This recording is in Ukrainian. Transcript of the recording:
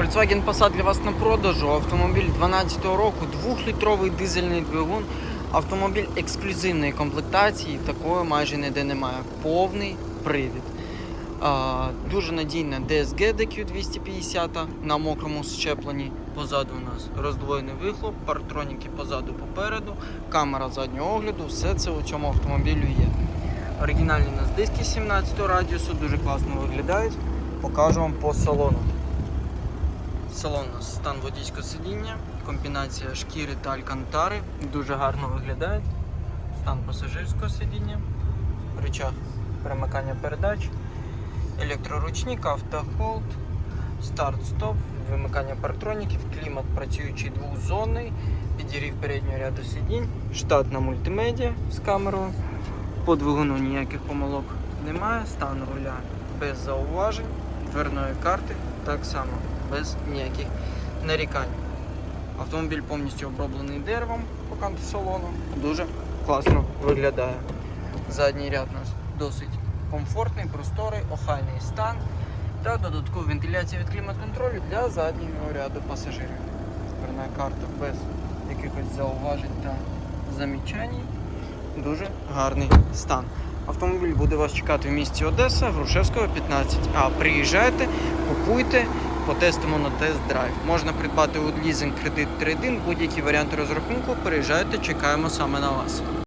Volkswagen Passat для вас на продажу. Автомобіль 12 року, 2-літровий дизельний двигун. Автомобіль ексклюзивної комплектації, такої майже ніде немає. Повний привід. А, дуже надійна DSG DQ250 на мокрому щепленні. Позаду у нас роздвоєний вихлоп, парктроніки позаду попереду, камера заднього огляду. Все це у цьому автомобілю є. Оригінальні у нас диски 17 радіусу, дуже класно виглядають. Покажу вам по салону. Салон стан водійського сидіння, комбінація шкіри та алькантари. Дуже гарно виглядають. Стан пасажирського сидіння, рычаг перемикання передач, електроручник, автохолд, старт-стоп, вимикання парктроніків, клімат працюючий двохзонний, підігрів переднього ряду сидінь, штатна мультимедіа з камерою. По двигуну ніяких помилок немає, стан руля без зауважень, дверної карти так само без ніяких нарікань. Автомобіль повністю оброблений деревом по канту салону. Дуже класно виглядає. Задній ряд у нас досить комфортний, просторий, охайний стан та додаткова вентиляція від клімат-контролю для заднього ряду пасажирів. Дверна карта без якихось зауважень та замічань. Дуже гарний стан. Автомобіль буде вас чекати в місті Одеса, Грушевського, 15. А приїжджайте, купуйте, потестимо на тест-драйв. Можна придбати у лізинг кредит 3.1, будь-які варіанти розрахунку. Переїжджайте, чекаємо саме на вас.